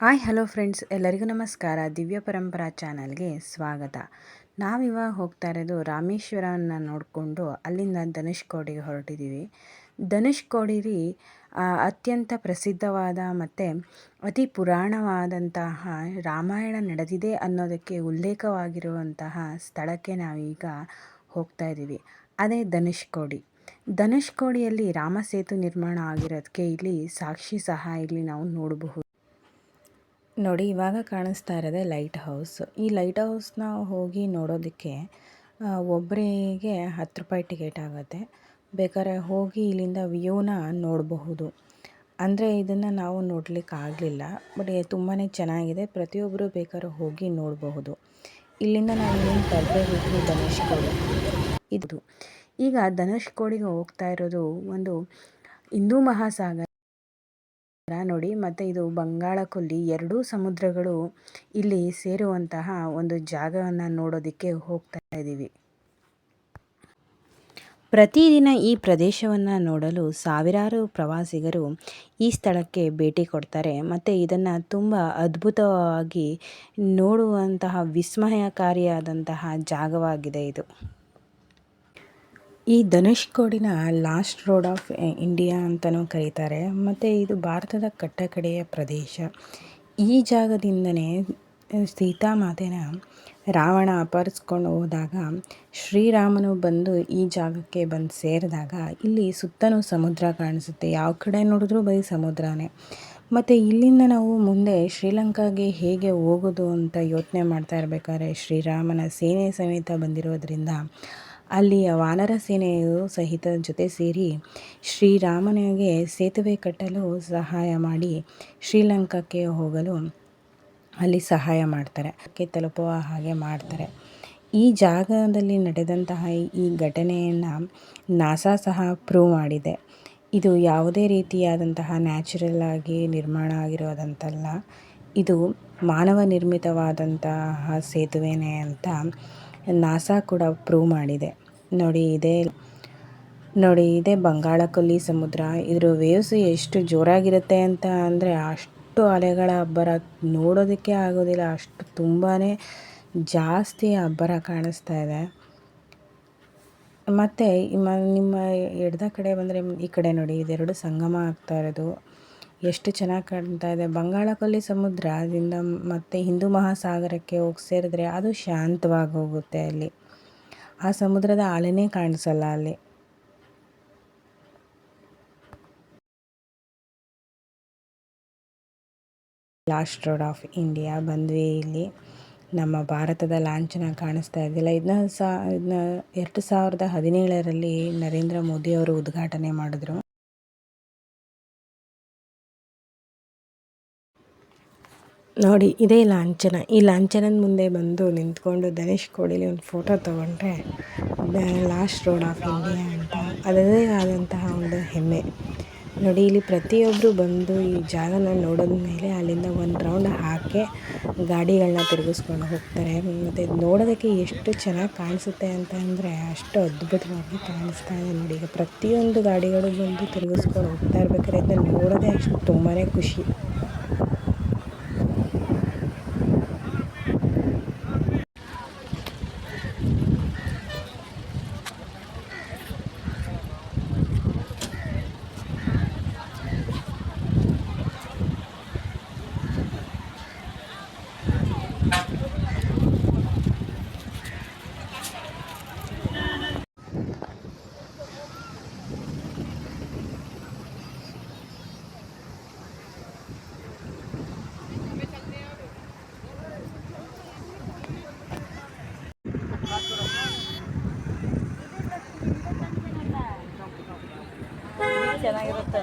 Hi, hello friends. ಎಲ್ಲರಿಗೂ ನಮಸ್ಕಾರ. ದಿವ್ಯ ಪರಂಪರಾ ಚಾನಲ್ಗೆ ಸ್ವಾಗತ. ನಾವಿವಾಗ ಹೋಗ್ತಾ ಇರೋದು ರಾಮೇಶ್ವರನ ನೋಡಿಕೊಂಡು ಅಲ್ಲಿಂದ ಧನುಷ್ಕೋಡಿಗೆ ಹೊರಟಿದ್ದೀವಿ. ರೀ ಅತ್ಯಂತ ಪ್ರಸಿದ್ಧವಾದ ಮತ್ತು ಅತಿ ಪುರಾಣವಾದಂತಹ ರಾಮಾಯಣ ನಡೆದಿದೆ ಅನ್ನೋದಕ್ಕೆ ಉಲ್ಲೇಖವಾಗಿರುವಂತಹ ಸ್ಥಳಕ್ಕೆ ನಾವೀಗ ಹೋಗ್ತಾ ಇದ್ದೀವಿ. ಅದೇ ಧನುಷ್ಕೋಡಿ ಧನುಷ್ಕೋಡಿಯಲ್ಲಿ ರಾಮಸೇತು ನಿರ್ಮಾಣ ಆಗಿರೋದಕ್ಕೆ ಇಲ್ಲಿ ಸಾಕ್ಷಿ ಸಹ ಇಲ್ಲಿ ನಾವು ನೋಡಬಹುದು. ನೋಡಿ, ಇವಾಗ ಕಾಣಿಸ್ತಾ ಇರೋದೇ ಲೈಟ್ ಹೌಸ್. ಈ ಲೈಟ್ ಹೌಸ್ನ ಹೋಗಿ ನೋಡೋದಕ್ಕೆ ಒಬ್ಬರಿಗೆ ಹತ್ತು ರೂಪಾಯಿ ಟಿಕೆಟ್ ಆಗುತ್ತೆ. ಬೇಕಾದ್ರೆ ಹೋಗಿ ಇಲ್ಲಿಂದ ವ್ಯೂನ ನೋಡಬಹುದು. ಅಂದರೆ ಇದನ್ನು ನಾವು ನೋಡಲಿಕ್ಕೆ ಆಗಲಿಲ್ಲ, ಬಟ್ ತುಂಬಾ ಚೆನ್ನಾಗಿದೆ. ಪ್ರತಿಯೊಬ್ಬರು ಬೇಕಾದ್ರೆ ಹೋಗಿ ನೋಡಬಹುದು. ಇಲ್ಲಿಂದ ನಾವು ಏನು ತರಬೇಕಿತ್ತು ಧನುಷ್ ಕೋಡಿ. ಇದು. ಈಗ ಧನುಷ್ಕೋಡಿಗೆ ಹೋಗ್ತಾ ಇರೋದು ಒಂದು ಹಿಂದೂ ಮಹಾಸಾಗರ. ನೋಡಿ, ಮತ್ತು ಇದು ಬಂಗಾಳ ಕೊಲ್ಲಿ ಎರಡೂ ಸಮುದ್ರಗಳು ಇಲ್ಲಿ ಸೇರುವಂತಹ ಒಂದು ಜಾಗವನ್ನು ನೋಡೋದಕ್ಕೆ ಹೋಗ್ತಾ ಇದ್ದೀವಿ ಪ್ರತಿದಿನ ಈ ಪ್ರದೇಶವನ್ನು ನೋಡಲು ಸಾವಿರಾರು ಪ್ರವಾಸಿಗರು ಈ ಸ್ಥಳಕ್ಕೆ ಭೇಟಿ ಕೊಡ್ತಾರೆ. ಮತ್ತು ಇದನ್ನು ತುಂಬ ಅದ್ಭುತವಾಗಿ ನೋಡುವಂತಹ ವಿಸ್ಮಯಕಾರಿಯಾದಂತಹ ಜಾಗವಾಗಿದೆ ಇದು. ಈ ಧನುಷ್ಕೋಡಿನ ಲಾಸ್ಟ್ ರೋಡ್ ಆಫ್ ಇಂಡಿಯಾ ಅಂತಲೂ ಕರೀತಾರೆ. ಮತ್ತು ಇದು ಭಾರತದ ಕಟ್ಟಕಡೆಯ ಪ್ರದೇಶ. ಈ ಜಾಗದಿಂದನೇ ಸೀತಾಮಾತೆನ ರಾವಣ ಅಪಹರಿಸ್ಕೊಂಡು ಹೋದಾಗ ಶ್ರೀರಾಮನು ಬಂದು ಈ ಜಾಗಕ್ಕೆ ಬಂದು ಸೇರಿದಾಗ ಇಲ್ಲಿ ಸುತ್ತಲೂ ಸಮುದ್ರ ಕಾಣಿಸುತ್ತೆ. ಯಾವ ಕಡೆ ನೋಡಿದ್ರೂ ಬರೀ ಸಮುದ್ರನೇ. ಮತ್ತು ಇಲ್ಲಿಂದ ನಾವು ಮುಂದೆ ಶ್ರೀಲಂಕಾಗೆ ಹೇಗೆ ಹೋಗೋದು ಅಂತ ಯೋಚನೆ ಮಾಡ್ತಾ ಇರಬೇಕಾದ್ರೆ ಶ್ರೀರಾಮನ ಸೇನೆ ಸಮೇತ ಬಂದಿರೋದ್ರಿಂದ ಅಲ್ಲಿಯ ವಾನರ ಸೇನೆಯು ಸಹಿತ ಜೊತೆ ಸೇರಿ ಶ್ರೀರಾಮನಿಗೆ ಸೇತುವೆ ಕಟ್ಟಲು ಸಹಾಯ ಮಾಡಿ ಶ್ರೀಲಂಕಾಕ್ಕೆ ಹೋಗಲು ಅಲ್ಲಿ ಸಹಾಯ ಮಾಡ್ತಾರೆ. ಅದಕ್ಕೆ ತಲುಪುವ ಹಾಗೆ ಮಾಡ್ತಾರೆ. ಈ ಜಾಗದಲ್ಲಿ ನಡೆದಂತಹ ಈ ಘಟನೆಯನ್ನು ನಾಸಾ ಸಹ ಪ್ರೂವ್ ಮಾಡಿದೆ. ಇದು ಯಾವುದೇ ರೀತಿಯಾದಂತಹ ನ್ಯಾಚುರಲ್ ಆಗಿ ನಿರ್ಮಾಣ ಆಗಿರೋದಂತಲ್ಲ, ಇದು ಮಾನವ ನಿರ್ಮಿತವಾದಂತಹ ಸೇತುವೆನೇ ಅಂತ ನಾಸಾ ಕೂಡ ಪ್ರೂವ್ ಮಾಡಿದೆ. ನೋಡಿ ಇದೇ, ನೋಡಿ ಇದೆ ಬಂಗಾಳಕೊಲ್ಲಿ ಸಮುದ್ರ. ಇದ್ರ ವೇವ್ಸ್ ಎಷ್ಟು ಜೋರಾಗಿರುತ್ತೆ ಅಂತ ಅಂದರೆ ಅಷ್ಟು ಅಲೆಗಳ ಅಬ್ಬರ ನೋಡೋದಕ್ಕೆ ಆಗೋದಿಲ್ಲ. ಅಷ್ಟು ತುಂಬಾ ಜಾಸ್ತಿ ಅಬ್ಬರ ಕಾಣಿಸ್ತಾ ಇದೆ. ಮತ್ತು ನಿಮ್ಮ ಎಡದ ಕಡೆ ಬಂದರೆ ಈ ಕಡೆ ನೋಡಿ, ಇದೆರಡು ಸಂಗಮ ಆಗ್ತಾ ಇರೋದು. ಎಷ್ಟು ಚೆನ್ನಾಗಿ ಕಾಣ್ತಾ ಇದೆ. ಬಂಗಾಳಕೊಲ್ಲಿ ಸಮುದ್ರದಿಂದ ಮತ್ತೆ ಹಿಂದೂ ಮಹಾಸಾಗರಕ್ಕೆ ಹೋಗಿ ಸೇರಿದ್ರೆ ಅದು ಶಾಂತವಾಗಿ ಹೋಗುತ್ತೆ ಅಲ್ಲಿ. ಆ ಸಮುದ್ರದ ಅಲೆನೇ ಕಾಣಿಸಲ್ಲ ಅಲ್ಲಿ. ಲಾಸ್ಟ್ ರೋಡ್ ಆಫ್ ಇಂಡಿಯಾ ಬಂದ್ವಿ ಇಲ್ಲಿ. ನಮ್ಮ ಭಾರತದ ಲಾಂಛನ ಕಾಣಿಸ್ತಾ ಇದ್ದಿಲ್ಲ. ಇದನ್ನ ಸಾ ಇದನ್ನ ಎರಡು ಸಾವಿರದ ಹದಿನೇಳರಲ್ಲಿ ನರೇಂದ್ರ ಮೋದಿಯವರು ಉದ್ಘಾಟನೆ ಮಾಡಿದ್ರು. ನೋಡಿ, ಇದೇ ಲಾಂಛನ. ಈ ಲಾಂಛನದ ಮುಂದೆ ಬಂದು ನಿಂತ್ಕೊಂಡು ಧನುಷ್ ಕೋಡಿಲಿ ಒಂದು ಫೋಟೋ ತೊಗೊಂಡ್ರೆ ಲಾಸ್ಟ್ ರೋಡ್ ಆಫ್ ಇಂಡಿಯಾ ಅಂತ. ಅದೇ ಆದಂತಹ ಒಂದು ಹೆಮ್ಮೆ. ನೋಡಿ, ಇಲ್ಲಿ ಪ್ರತಿಯೊಬ್ಬರು ಬಂದು ಈ ಜಾಗನ ನೋಡಿದ ಮೇಲೆ ಅಲ್ಲಿಂದ ಒಂದು ರೌಂಡ್ ಹಾಕಿ ಗಾಡಿಗಳನ್ನ ತಿರುಗಿಸ್ಕೊಂಡು ಹೋಗ್ತಾರೆ. ಮತ್ತು ನೋಡೋದಕ್ಕೆ ಎಷ್ಟು ಚೆನ್ನಾಗಿ ಕಾಣಿಸುತ್ತೆ ಅಂತ ಅಂದರೆ ಅಷ್ಟು ಅದ್ಭುತವಾಗಿ ಕಾಣಿಸ್ತಾ ಇದೆ ನೋಡಿ. ಈಗ ಪ್ರತಿಯೊಂದು ಗಾಡಿಗಳು ಬಂದು ತಿರುಗಿಸ್ಕೊಂಡು ಹೋಗ್ತಾ ಇರ್ಬೇಕಾದ್ರೆ, ಇದನ್ನ ನೋಡೋದೇ ಅಷ್ಟು ತುಂಬಾ ಖುಷಿ.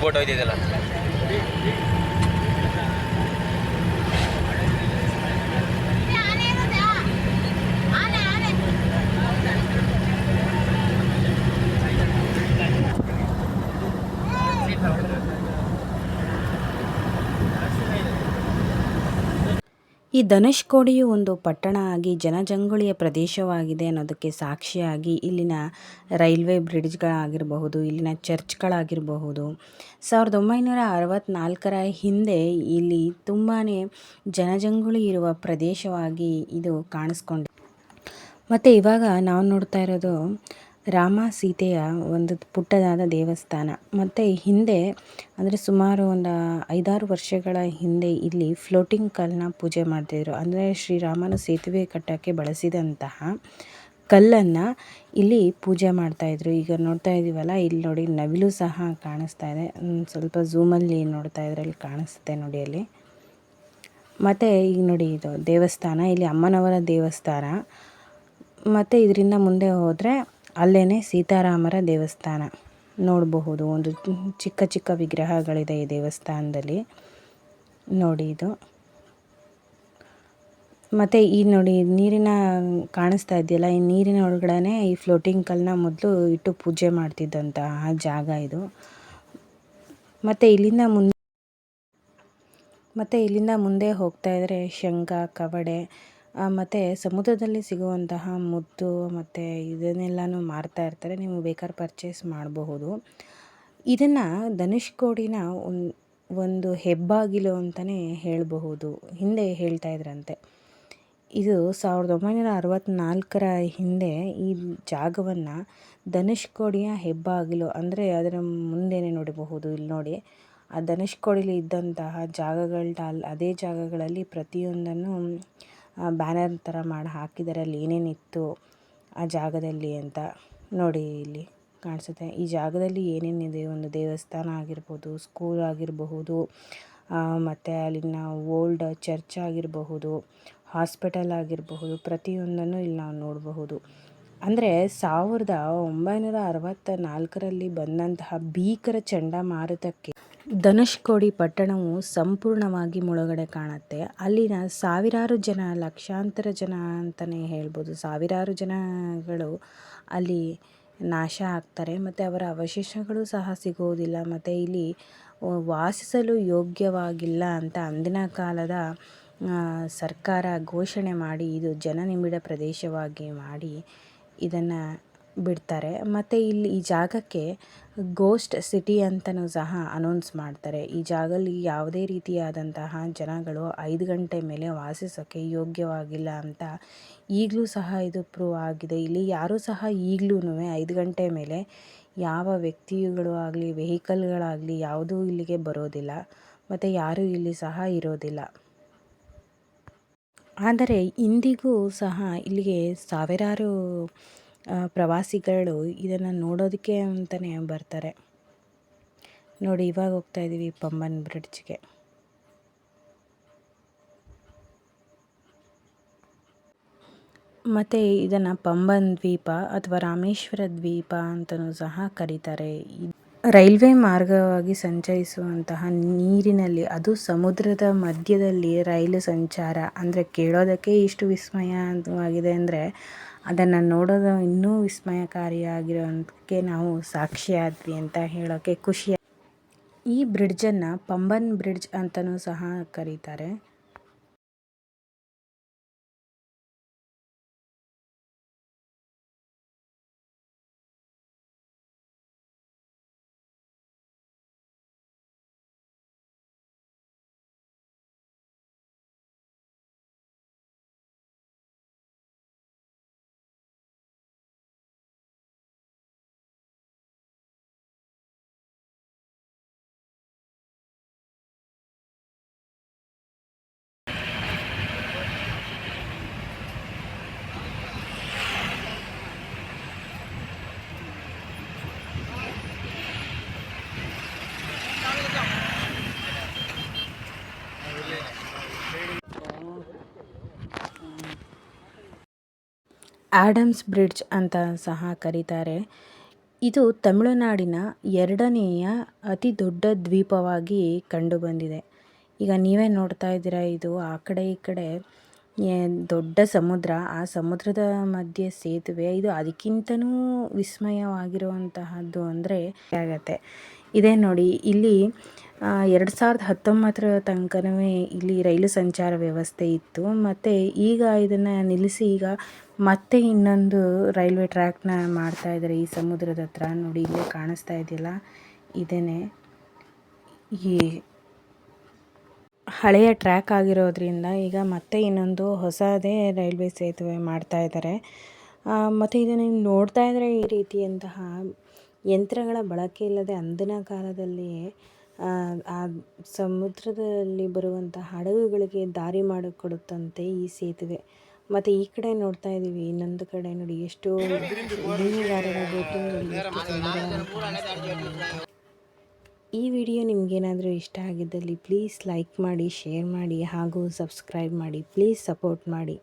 ತಗ್ಬೋಟ್ ಹೋಯ್ತಿದ್ದಲ್ಲ ಈ ಧನುಷ್ಕೋಡಿಯು ಒಂದು ಪಟ್ಟಣ ಆಗಿ ಜನಜಂಗುಳಿಯ ಪ್ರದೇಶವಾಗಿದೆ ಅನ್ನೋದಕ್ಕೆ ಸಾಕ್ಷಿಯಾಗಿ ಇಲ್ಲಿನ ರೈಲ್ವೆ ಬ್ರಿಡ್ಜ್ಗಳಾಗಿರಬಹುದು, ಇಲ್ಲಿನ ಚರ್ಚ್ಗಳಾಗಿರಬಹುದು. ಸಾವಿರದ ಒಂಬೈನೂರ ಅರವತ್ತ್ನಾಲ್ಕರ ಹಿಂದೆ ಇಲ್ಲಿ ತುಂಬಾ ಜನಜಂಗುಳಿ ಇರುವ ಪ್ರದೇಶವಾಗಿ ಇದು ಕಾಣಿಸ್ಕೊಂಡಿದೆ. ಮತ್ತು ಇವಾಗ ನಾವು ನೋಡ್ತಾ ಇರೋದು ರಾಮ ಸೀತೆಯ ಒಂದು ಪುಟ್ಟದಾದ ದೇವಸ್ಥಾನ. ಮತ್ತು ಹಿಂದೆ, ಅಂದರೆ ಸುಮಾರು ಒಂದು ಐದಾರು ವರ್ಷಗಳ ಹಿಂದೆ ಇಲ್ಲಿ ಫ್ಲೋಟಿಂಗ್ ಕಲ್ಲನ್ನ ಪೂಜೆ ಮಾಡ್ತಿದ್ರು. ಅಂದರೆ ಶ್ರೀರಾಮನ ಸೇತುವೆ ಕಟ್ಟೋಕ್ಕೆ ಬಳಸಿದಂತಹ ಕಲ್ಲನ್ನು ಇಲ್ಲಿ ಪೂಜೆ ಮಾಡ್ತಾಯಿದ್ರು ಈಗ ನೋಡ್ತಾ ಇದ್ದೀವಲ್ಲ ಇಲ್ಲಿ ನೋಡಿ ನವಿಲು ಸಹ ಕಾಣಿಸ್ತಾ ಇದೆ. ಸ್ವಲ್ಪ ಝೂಮಲ್ಲಿ ನೋಡ್ತಾ ಇದ್ರೆ ಅಲ್ಲಿ ಕಾಣಿಸುತ್ತೆ ನೋಡಿ ಅಲ್ಲಿ. ಮತ್ತು ಈಗ ನೋಡಿ ಇದು ದೇವಸ್ಥಾನ, ಇಲ್ಲಿ ಅಮ್ಮನವರ ದೇವಸ್ಥಾನ. ಮತ್ತು ಇದರಿಂದ ಮುಂದೆ ಹೋದರೆ ಅಲ್ಲೇ ಸೀತಾರಾಮರ ದೇವಸ್ಥಾನ. ನೋಡಬಹುದು, ಒಂದು ಚಿಕ್ಕ ಚಿಕ್ಕ ವಿಗ್ರಹಗಳಿದೆ ಈ ದೇವಸ್ಥಾನದಲ್ಲಿ. ನೋಡಿ ಇದು. ಮತ್ತು ಈ ನೋಡಿ ನೀರಿನ ಕಾಣಿಸ್ತಾ ಇದೆಯಲ್ಲ, ಈ ನೀರಿನ ಒಳಗಡೆ ಈ ಫ್ಲೋಟಿಂಗ್ ಕಲ್ಲನ್ನ ಮೊದಲು ಇಟ್ಟು ಪೂಜೆ ಮಾಡ್ತಿದ್ದಂತಹ ಜಾಗ ಇದು. ಮತ್ತು ಇಲ್ಲಿಂದ ಮುಂದೆ ಮತ್ತು ಇಲ್ಲಿಂದ ಮುಂದೆ ಹೋಗ್ತಾ ಇದ್ದರೆ ಶಂಖ, ಕವಡೆ ಮತ್ತು ಸಮುದ್ರದಲ್ಲಿ ಸಿಗುವಂತಹ ಮುದ್ದು ಮತ್ತು ಇದನ್ನೆಲ್ಲನೂ ಮಾರ್ತಾ ಇರ್ತಾರೆ. ನೀವು ಬೇಕಾದ್ರೆ ಪರ್ಚೇಸ್ ಮಾಡಬಹುದು. ಇದನ್ನು ಧನುಷ್ಕೋಡಿನ ಒಂದು ಹೆಬ್ಬಾಗಿಲು ಅಂತಲೇ ಹೇಳಬಹುದು. ಹಿಂದೆ ಹೇಳ್ತಾ ಇದ್ರಂತೆ. ಇದು ಸಾವಿರದ ಒಂಬೈನೂರ ಅರವತ್ತ್ನಾಲ್ಕರ ಹಿಂದೆ ಈ ಜಾಗವನ್ನು ಧನುಷ್ಕೋಡಿಯ ಹೆಬ್ಬಾಗಿಲು ಅಂದರೆ ಅದರ ಮುಂದೆನೇ ನೋಡಬಹುದು. ಇಲ್ಲಿ ನೋಡಿ, ಆ ಧನುಷ್ಕೋಡಿಲಿ ಇದ್ದಂತಹ ಜಾಗಗಳ, ಅದೇ ಜಾಗಗಳಲ್ಲಿ ಪ್ರತಿಯೊಂದನ್ನು ಬ್ಯಾನರ್ ಥರ ಮಾಡಿ ಹಾಕಿದ್ದಾರೆ. ಅಲ್ಲಿ ಏನೇನಿತ್ತು ಆ ಜಾಗದಲ್ಲಿ ಅಂತ ನೋಡಿ ಇಲ್ಲಿ ಕಾಣಿಸುತ್ತೆ. ಈ ಜಾಗದಲ್ಲಿ ಏನೇನಿದೆ? ಒಂದು ದೇವಸ್ಥಾನ ಆಗಿರ್ಬೋದು ಸ್ಕೂಲ್ ಆಗಿರಬಹುದು ಮತ್ತು ಅಲ್ಲಿನ ಓಲ್ಡ್ ಚರ್ಚ್ ಆಗಿರಬಹುದು ಹಾಸ್ಪಿಟಲ್ ಆಗಿರಬಹುದು, ಪ್ರತಿಯೊಂದನ್ನು ಇಲ್ಲಿ ನಾವು ನೋಡಬಹುದು. ಅಂದರೆ ಸಾವಿರದ ಒಂಬೈನೂರ ಅರವತ್ತ ನಾಲ್ಕರಲ್ಲಿ ಬಂದಂತಹ ಭೀಕರ ಚಂಡಮಾರುತಕ್ಕೆ ಧನುಷ್ಕೋಡಿ ಪಟ್ಟಣವು ಸಂಪೂರ್ಣವಾಗಿ ಮುಳುಗಡೆ ಕಾಣುತ್ತೆ. ಅಲ್ಲಿನ ಸಾವಿರಾರು ಜನ, ಲಕ್ಷಾಂತರ ಜನ ಅಂತಲೇ ಹೇಳ್ಬೋದು. ಸಾವಿರಾರು ಜನಗಳು ಅಲ್ಲಿ ನಾಶ ಆಗ್ತಾರೆ. ಮತ್ತು ಅವರ ಅವಶೇಷಗಳು ಸಹ ಸಿಗುವುದಿಲ್ಲ. ಮತ್ತು ಇಲ್ಲಿ ವಾಸಿಸಲು ಯೋಗ್ಯವಾಗಿಲ್ಲ ಅಂತ ಅಂದಿನ ಕಾಲದ ಸರ್ಕಾರ ಘೋಷಣೆ ಮಾಡಿ, ಇದು ಜನನಿಬಿಡ ಪ್ರದೇಶವಾಗಿ ಮಾಡಿ ಇದನ್ನು ಬಿಡ್ತಾರೆ. ಮತ್ತು ಇಲ್ಲಿ ಈ ಜಾಗಕ್ಕೆ ಗೋಸ್ಟ್ ಸಿಟಿ ಅಂತಲೂ ಸಹ ಅನೌನ್ಸ್ ಮಾಡ್ತಾರೆ. ಈ ಜಾಗದಲ್ಲಿ ಯಾವುದೇ ರೀತಿಯಾದಂತಹ ಜನಗಳು ಐದು ಗಂಟೆ ಮೇಲೆ ವಾಸಿಸೋಕ್ಕೆ ಯೋಗ್ಯವಾಗಿಲ್ಲ ಅಂತ ಈಗಲೂ ಸಹ ಇದು ಪ್ರೂವ್ ಆಗಿದೆ. ಇಲ್ಲಿ ಯಾರೂ ಸಹ ಈಗಲೂ ಐದು ಗಂಟೆ ಮೇಲೆ ಯಾವ ವ್ಯಕ್ತಿಗಳು ಆಗಲಿ, ವೆಹಿಕಲ್ಗಳಾಗಲಿ ಯಾವುದೂ ಇಲ್ಲಿಗೆ ಬರೋದಿಲ್ಲ. ಮತ್ತು ಯಾರೂ ಇಲ್ಲಿ ಸಹ ಇರೋದಿಲ್ಲ. ಆದರೆ ಇಂದಿಗೂ ಸಹ ಇಲ್ಲಿಗೆ ಸಾವಿರಾರು ಆ, ಪ್ರವಾಸಿಗರು ಇದನ್ನು ನೋಡೋದಕ್ಕೆ ಅಂತಲೇ ಬರ್ತಾರೆ. ನೋಡಿ ಇವಾಗ ಹೋಗ್ತಾ ಇದ್ದೀವಿ ಪಂಬನ್ ಬ್ರಿಡ್ಜ್ಗೆ. ಮತ್ತು ಇದನ್ನು ಪಂಬನ್ ದ್ವೀಪ ಅಥವಾ ರಾಮೇಶ್ವರ ದ್ವೀಪ ಅಂತಲೂ ಸಹ ಕರೀತಾರೆ. ರೈಲ್ವೆ ಮಾರ್ಗವಾಗಿ ಸಂಚರಿಸುವಂತಹ ನೀರಿನಲ್ಲಿ ಅದು ಸಮುದ್ರದ ಮಧ್ಯದಲ್ಲಿ ರೈಲು ಸಂಚಾರ ಅಂದರೆ ಕೇಳೋದಕ್ಕೆ ಇಷ್ಟು ವಿಸ್ಮಯವಾಗಿದೆ ಅಂದರೆ ಅದನ್ನು ನೋಡೋದು ಇನ್ನೂ ವಿಸ್ಮಯಕಾರಿಯಾಗಿರೋದಕ್ಕೆ ನಾವು ಸಾಕ್ಷಿಯಾದ್ವಿ ಅಂತ ಹೇಳೋಕ್ಕೆ ಖುಷಿ. ಈ ಬ್ರಿಡ್ಜನ್ನು ಪಂಬನ್ ಬ್ರಿಡ್ಜ್ ಅಂತಲೂ ಸಹ ಕರೀತಾರೆ. ಆಡಮ್ಸ್ ಬ್ರಿಡ್ಜ್ ಅಂತ ಸಹ ಕರೀತಾರೆ. ಇದು ತಮಿಳುನಾಡಿನ ಎರಡನೆಯ ಅತಿ ದೊಡ್ಡ ದ್ವೀಪವಾಗಿ ಕಂಡುಬಂದಿದೆ. ಈಗ ನೀವೇ ನೋಡ್ತಾ ಇದ್ದೀರಾ, ಇದು ಆ ಕಡೆ ಈ ಕಡೆ ದೊಡ್ಡ ಸಮುದ್ರ. ಆ ಸಮುದ್ರದ ಮಧ್ಯೆ ಸೇತುವೆ. ಇದು ಅದಕ್ಕಿಂತನೂ ವಿಸ್ಮಯವಾಗಿರುವಂತಹದ್ದು ಅಂದರೆ, ಆಗತ್ತೆ. ಇದೇ ನೋಡಿ. ಇಲ್ಲಿ ಎರಡು ಸಾವಿರದ ಹತ್ತೊಂಬತ್ತರ ತನಕನೂ ಇಲ್ಲಿ ರೈಲು ಸಂಚಾರ ವ್ಯವಸ್ಥೆ ಇತ್ತು. ಮತ್ತು ಈಗ ಇದನ್ನು ನಿಲ್ಲಿಸಿ ಈಗ ಮತ್ತೆ ಇನ್ನೊಂದು ರೈಲ್ವೆ ಟ್ರ್ಯಾಕ್ನ ಮಾಡ್ತಾ ಇದ್ದಾರೆ ಈ ಸಮುದ್ರದ ಹತ್ರ. ನೋಡಿ, ಇಲ್ಲೇ ಕಾಣಿಸ್ತಾ ಇದೆಯಲ್ಲ? ಇದೇ ಈ ಹಳೆಯ ಟ್ರ್ಯಾಕ್ ಆಗಿರೋದ್ರಿಂದ ಈಗ ಮತ್ತೆ ಇನ್ನೊಂದು ಹೊಸದೇ ರೈಲ್ವೆ ಸೇತುವೆ ಮಾಡ್ತಾ ಇದ್ದಾರೆ ಮತ್ತು ಇದನ್ನು ನೋಡ್ತಾ ಇದ್ದರೆ ಈ ರೀತಿಯಂತಹ ಯಂತ್ರಗಳ ಬಳಕೆ ಇಲ್ಲದೆ ಅಂದಿನ ಕಾಲದಲ್ಲಿ ಆ ಸಮುದ್ರದಲ್ಲಿ ಬರುವಂಥ ಹಡಗುಗಳಿಗೆ ದಾರಿ ಮಾಡಿಕೊಡುತ್ತಂತೆ ಈ ಸೇತುವೆ ಮತ್ತು ಈ ಕಡೆ ನೋಡ್ತಾ ಇದ್ದೀವಿ, ಇನ್ನೊಂದು ಕಡೆ ನೋಡಿ, ಎಷ್ಟು ಮೀನುಗಾರರ. ಈ ವಿಡಿಯೋ ನಿಮಗೇನಾದರೂ ಇಷ್ಟ ಆಗಿದ್ದಲ್ಲಿ ಪ್ಲೀಸ್ ಲೈಕ್ ಮಾಡಿ ಶೇರ್ ಮಾಡಿ ಹಾಗೂ ಸಬ್ಸ್ಕ್ರೈಬ್ ಮಾಡಿ ಪ್ಲೀಸ್ ಸಪೋರ್ಟ್ ಮಾಡಿ